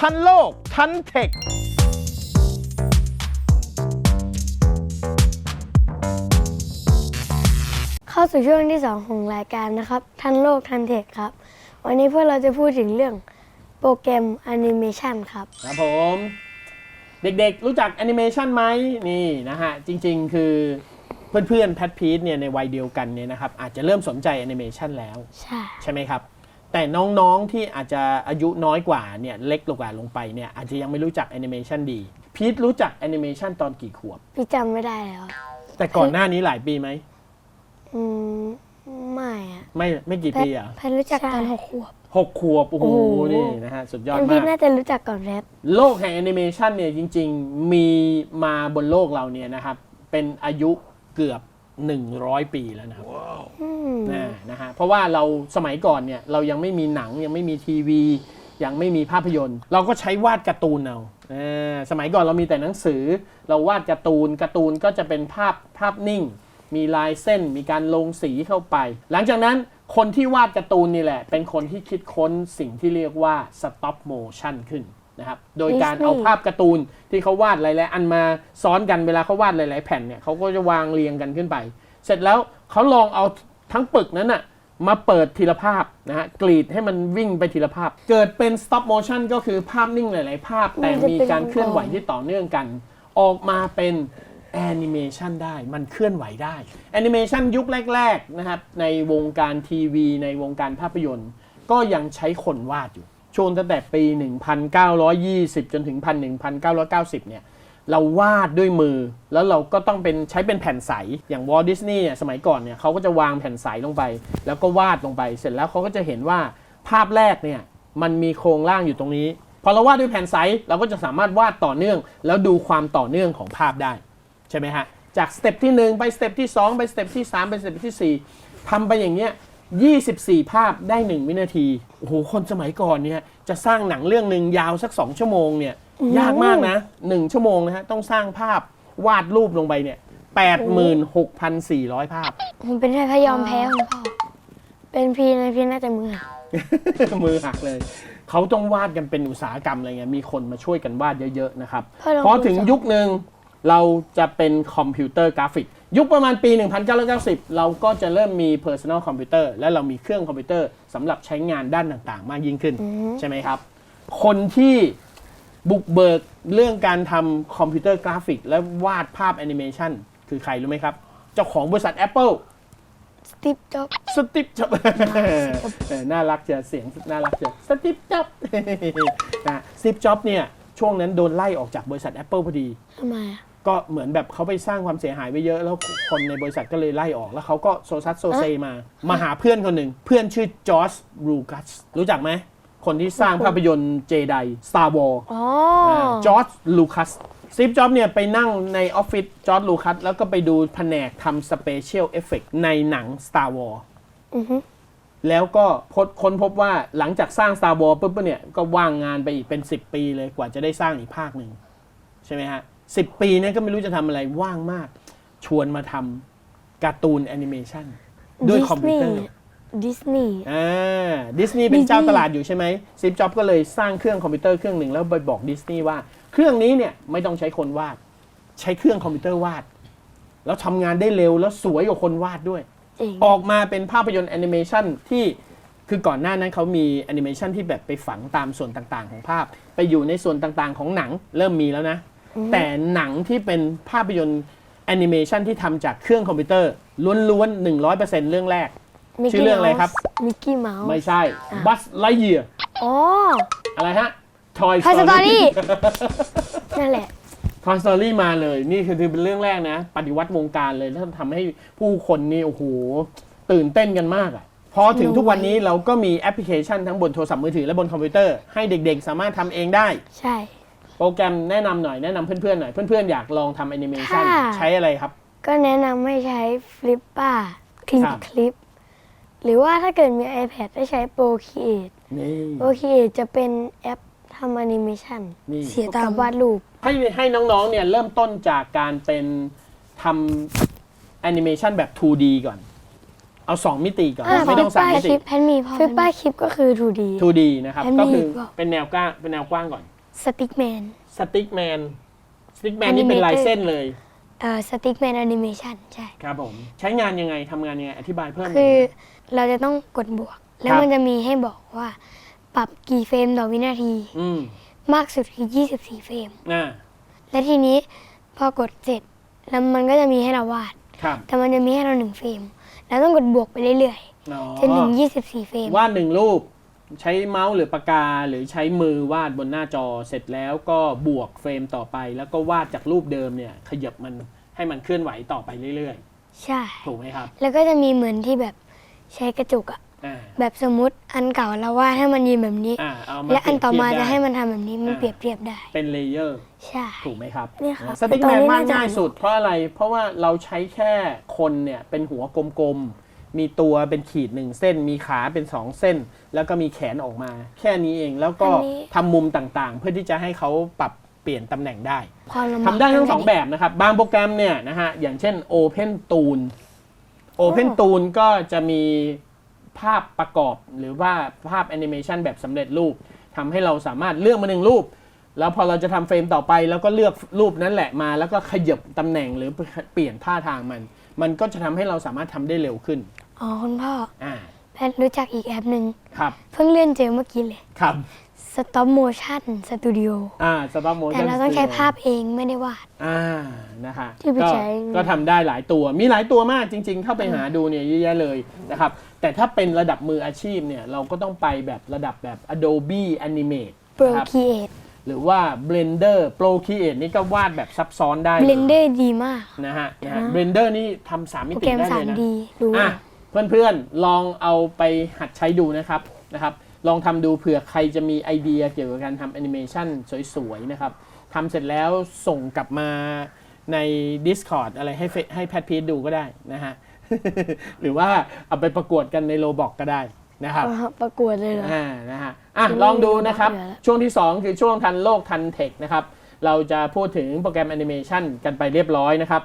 ทันโลก ทันเทคเข้าสู่ช่วงที่ 2 ของรายการนะครับ ทันโลกทันเทคครับ วันนี้พวกเราจะพูดถึงเรื่องโปรแกรมแอนิเมชันครับ ครับผม เด็กๆ รู้จักแอนิเมชันไหมนี่นะฮะ จริงๆ คือเพื่อนๆแพทพีทเนี่ยในวัยเดียวกันเนี่ยนะครับ อาจจะเริ่มสนใจแอนิเมชันแล้ว ใช่ ใช่ไหมครับ แต่น้องๆที่อาจจะอายุน้อยกว่าเนี่ยเล็กลงกว่าลงไปเนี่ยอาจจะยังไม่รู้จักแอนิเมชันดี พีทรู้จักแอนิเมชันตอนกี่ขวบ พี่จำไม่ได้แล้ว แต่ก่อนหน้านี้หลายปีไหมอืมไม่อะไม่ไม่กี่ปีอะแพทรู้จักตอนหกขวบหกขวบโอ้โหโอ้โหนี่นะฮะ สุดยอดเป็นมาพี่กน่าจะรู้จักก่อนแพทโลกแห่งแอนิเมชันเนี่ยจริง ๆ มีมาบนโลกเราเนี่ยนะครับ เป็นอายุเกือบ 100 ปีแล้วนะครับอืม นะนะฮะเพราะว่าเราสมัยก่อนเนี่ยเรายังไม่มีหนังยังไม่มีทีวี ยังไม่มีภาพยนตร์ เราก็ใช้วาดการ์ตูนเอาเออสมัยก่อนเรามีแต่หนังสือ เราวาดการ์ตูนการ์ตูนก็จะเป็นภาพภาพนิ่ง มีลายเส้นมีการลงสีเข้าไป หลังจากนั้นคนที่วาดการ์ตูนนี่แหละ เป็นคนที่คิดค้นสิ่งที่เรียกว่า stop motion ขึ้นนะครับ โดยการเอาภาพการ์ตูนที่เขาวาดหลายๆอันมาซ้อนกันเวลาเขาวาดหลาย ๆ แผ่นเนี่ยเขาก็จะวางเรียงกันขึ้นไป เสร็จแล้วเขาลองเอา ทั้งปึกนั้นน่ะมาเปิดทีละภาพนะฮะกรีดให้มันวิ่งไปทีละภาพ เกิดเป็น stop motion ก็คือภาพนิ่งหลาย ๆ ภาพ แต่มีการเคลื่อนไหวที่ต่อเนื่องกัน ออกมาเป็นแอนิเมชันได้มันเคลื่อนไหวได้แอนิเมชันยุคแรก ๆ นะครับ ในวงการทีวี ในวงการภาพยนตร์ ก็ยังใช้คนวาดอยู่ ช่วงตั้งแต่ปี 1920 จนถึง 1990 เนี่ย เราวาดด้วยมือ แล้วเราก็ต้องเป็นใช้เป็นแผ่นใส อย่างวอลดิสนีย์เนี่ยสมัยก่อนเนี่ยเขาก็จะวางแผ่นใสลงไป แล้วก็วาดลงไป เสร็จแล้วเขาก็จะเห็นว่าภาพแรกเนี่ยมันมีโครงร่างอยู่ตรงนี้ พอเราวาดด้วยแผ่นใสเราก็จะสามารถวาดต่อเนื่อง แล้วดูความต่อเนื่องของภาพได้ ใช่ไหมฮะ จากสเต็ปที่ 1 ไปสเต็ปที่ 2 ไปสเต็ปที่ 3 ไปสเต็ปที่ 4ทำไปอย่างเงี้ย24 ภาพได้ 1 วินาที โอ้โห คนสมัยก่อนเนี่ยจะสร้างหนังเรื่องหนึ่งยาวสัก 2 ชั่วโมงเนี่ย ยากมากนะ1ชั่วโมงนะฮะต้องสร้างภาพวาดรูปลงไปเนี่ย86,400ภาพ ผมเป็นแค่พยอมแพ้คุณพ่อเป็นพี่นะพี่น่าจะมือหักมือหักเลย เขาต้องวาดกันเป็นอุตสาหกรรมอะไรเงี้ยมีคนมาช่วยกันวาดเยอะๆนะครับพ่อลองพอถึงดูสิยุคหนึ่งเราจะเป็นคอมพิวเตอร์กราฟิก ยุคประมาณปี 1990 เราก็จะเริ่มมี Personal Computer และเรามีเครื่องคอมพิวเตอร์สำหรับใช้งานด้านต่างๆ มากยิ่งขึ้น ใช่ไหมครับ คนที่ บุกเบิกเรื่องการทำคอมพิวเตอร์กราฟิก และวาดภาพแอนิเมชันคือใครรู้ไหมครับ เจ้าของบริษัท Apple สติปจ็อบสติปจ็อบน่ารักจะเสียงน่ารักจะสติปจ็อบนะสติปจ็อบเนี่ย ช่วงนั้นโดนไล่ออกจากบริษัท Apple พอดีทำไมอะก็เหมือนแบบเขาไปสร้างความเสียหายไว้เยอะ แล้วคนในบริษัทก็เลยไล่ออก แล้วเขาก็โซซัสโซเซมา มาหาเพื่อนคนหนึ่ง เพื่อนชื่อจอร์จรูกัสรู้จักไหม คนที่สร้างภาพยนตร์เจได Star Wars อ๋อจอร์จลูคัสซีฟจ็อบเนี่ยไปนั่งในออฟฟิศจอร์จลูคัสแล้วก็ไปดูแผนกทำสเปเชียลเอฟเฟกในหนัง Star Wars อือฮึแล้วก็พบค้นพบว่าหลังจากสร้าง Star Wars ปุ๊บเนี่ยก็ว่างงานไปอีกเป็น 10 ปีเลยกว่าจะได้สร้างอีกภาคหนึ่งใช่ไหมฮะสิปีเนี่ยก็ไม่รู้จะทำอะไรว่างมาก ชวนมาทำการ์ตูนแอนิเมชันด้วยคอมพิวเตอร์ ดิสนีย์ อ่าดิสนีย์เป็น Disney เจ้าตลาดอยู่ใช่ไหมซีฟจ็อบก็เลยสร้างเครื่องคอมพิวเตอร์เครื่องหนึ่งแล้วไปบอกดิสนีย์ว่าเครื่องนี้เนี่ยไม่ต้องใช้คนวาด ใช้เครื่องคอมพิวเตอร์วาด แล้วทำงานได้เร็วแล้วสวยกว่าคนวาดด้วย เจ๋ง ออกมาเป็นภาพยนตร์แอนิเมชันที่คือก่อนหน้านั้นเขามีแอนิเมชันที่แบบไปฝังตามส่วนต่างๆ ของภาพ ไปอยู่ในส่วนต่างๆ ของหนังเริ่มมีแล้วนะ แต่หนังที่เป็นภาพยนตร์แอนิเมชันที่ทำจากเครื่องคอมพิวเตอร์ล้วนๆ100%เรื่องแรก ชื่อเรื่องอะไรครับมิกกี้เมาส์ไม่ใช่อะบัสไลเยียอ๋อ อะไรฮะ Toy พาสตอ Story รี่นั่นแหละ Toy Story มาเลยนี่คือเป็นเรื่องแรกนะ ปฏิวัติวงการเลยแล้วทำให้ผู้คนนี่โอ้โหตื่นเต้นกันมากอะ่ะพอถึงทุกวันนี้เราก็มีแอปพลิเคชันทั้งบนโทรศัพท์มือถือและบนคอมพิวเตอร์ ให้เด็กๆ สามารถทำเองได้ ใช่ โปรแกรมแนะนำหน่อย แนะนำเพื่อนๆหน่อย เพื่อนๆอยากลองทำแอนิเมชันค่ะ ใช้อะไรครับ ก็แนะนำให้ใช้ฟลิปป้าคลิปครับ คลิป หรือว่าถ้าเกิดมี iPad ให้ใช้ Procreate นี่ Procreate จะเป็นแอปทำแอนิเมชันนี่ เสียตามวาดรูป ให้ให้น้องๆ เนี่ยเริ่มต้นจากการเป็นทำแอนิเมชันแบบ 2D ก่อน เอา 2 มิติก่อน อ่า ไม่ต้องสามมิติ แพนมีฟิปป้าคลิปก็คือ 2D 2D นะครับแพนมีก็คือบอกเป็นแนวกว้างเป็นแนวกว้างก่อนสติ๊กแมน สติ๊กแมนสติ๊กแมนนี่เป็นลายเส้นเลยเอ่อสติ๊กแมนแอนิเมชันใช่ ครับผม ใช้งานยังไงทำงานยังไง อธิบายเพิ่มหน่ยคือ เราจะต้องกดบวก แล้วครับมันจะมีให้บอกว่า ปรับกี่เฟรมต่อวินาที อืมมากสุดคือ 24 เฟรม อ่าและทีนี้พอกดเสร็จแล้วมันก็จะมีให้เราวาด ครับแต่มันจะมีให้เราหนึ่งเฟรมแล้วต้องกดบวกไปเรื่อยอ๋อๆจนถึง 24 เฟรม วาดหนึ่งรูป ใช้เมาส์หรือปากกาหรือใช้มือวาดบนหน้าจอเสร็จแล้วก็บวกเฟรมต่อไป แล้วก็วาดจากรูปเดิมเนี่ย ขยับมันให้มันเคลื่อนไหวต่อไปเรื่อยใช่ ๆ ถูกไหมครับ แล้วก็จะมีเหมือนที่แบบ ใช้กระจกอะอ่าแบบสมมติอันเก่าเราวาดให้มันยืนแบบนี้ อ่าเอามาและอันต่อมาเปรียบจะเทียบให้ได้มันทำแบบนี้มันอ่า เปรียบเทียบได้ เป็นเลเยอร์ ใช่ ถูกไหมครับเนี่ยครับสติ๊กตอแมนนนี้วาดน่าจะง่ายสุด เพราะอะไร เพราะว่าเราใช้แค่คนเนี่ย เป็นหัวกลมๆ มีตัวเป็นขีดหนึ่งเส้น มีขาเป็นสองเส้น แล้วก็มีแขนออกมา แค่นี้เอง แล้วก็อันนี้ ทำมุมต่างๆ เพื่อที่จะให้เขาปรับเปลี่ยนตำแหน่งได้ ความลำบากทำได้ทั้งสองแบบนะครับ บางโปรแกรมเนี่ยนะฮะ อย่างเช่น Open Tool Open Tool ก็จะมีภาพประกอบหรือว่าภาพแอนิเมชันแบบสำเร็จรูปทำให้เราสามารถเลือกมาหนึ่งรูป แล้วพอเราจะทำเฟรมต่อไป แล้วก็เลือกรูปนั้นแหละมา แล้วก็ขยับตำแหน่งหรือเปลี่ยนท่าทางมัน มันก็จะทำให้เราสามารถทำได้เร็วขึ้น อ๋อคุณพ่อ อ่า แพทรู้จักอีกแอปหนึ่งครับ เพิ่งเลื่อนเจอเมื่อกี้เลย ครับ Stop Motion Studio อ่า Stop Motion แต่เราต้องใช้ Studio ภาพเองไม่ได้วาด อ่านะฮะที่ไปก็ใช้ ก็ทำได้หลายตัวมีหลายตัวมากจริง ๆ เข้าไปหาดูเนี่ยเยอะแยะเลยนะครับ แต่ถ้าเป็นระดับมืออาชีพเนี่ย เราก็ต้องไปแบบระดับแบบ Adobe Animate นะ Pro ครับ Create หรือว่า Blender Pro Create นี่ก็วาดแบบซับซ้อนได้เลย Blender ดีมาก นะฮะนะฮะอ่า Blender นี่ทำสามมิโปรติแกรม ได้เลยนะ 3D รู้อะเพื่อนๆ ลองเอาไปหัดใช้ดูนะครับนะครับ ลองทำดูเผื่อใครจะมีไอเดียเกี่ยวกับการทำแอนิเมชันสวยๆนะครับทำเสร็จแล้วส่งกลับมาใน Discord อะไรให้เฟให้แพทพีทดูก็ได้นะฮะ หรือว่าเอาไปประกวดกันในโลบอกก็ได้นะครับเอาประกวดเลยเหรออ่านะฮะอะไม่ลองดูนะครับไม่เหลือแล้วช่วงที่ 2 คือช่วงทันโลกทันเทคนะครับ เราจะพูดถึงโปรแกรมแอนิเมชันกันไปเรียบร้อยนะครับ